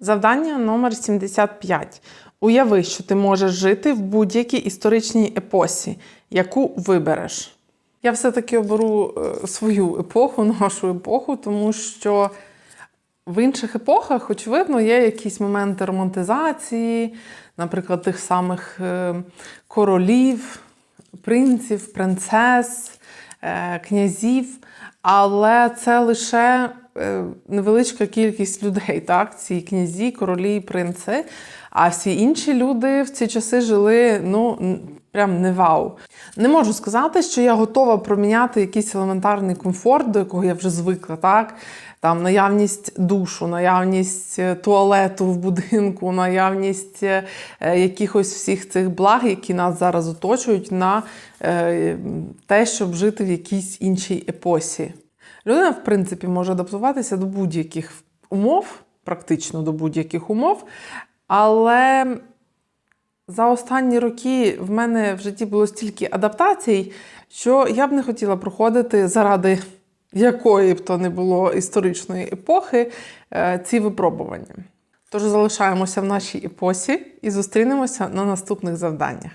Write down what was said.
Завдання номер 75. Уяви, що ти можеш жити в будь-якій історичній епосі, яку вибереш. Я все-таки оберу е, свою епоху, нашу епоху, тому що в інших епохах, очевидно, є якісь моменти романтизації, наприклад, тих самих е, королів, принців, принцес, е, князів. Але це лише невеличка кількість людей, так? Ці князі, королі, принци. А всі інші люди в ці часи жили, ну, прям не вау. Не можу сказати, що я готова проміняти якийсь елементарний комфорт, до якого я вже звикла, так? Там наявність душу, наявність е, туалету в будинку, наявність е, е, якихось всіх цих благ, які нас зараз оточують, на е, те, щоб жити в якійсь іншій епосі. Людина, в принципі, може адаптуватися до будь-яких умов, практично до будь-яких умов, але за останні роки в мене в житті було стільки адаптацій, що я б не хотіла проходити заради якої б то не було історичної епохи е, ці випробування. Тож залишаємося в нашій епосі і зустрінемося на наступних завданнях.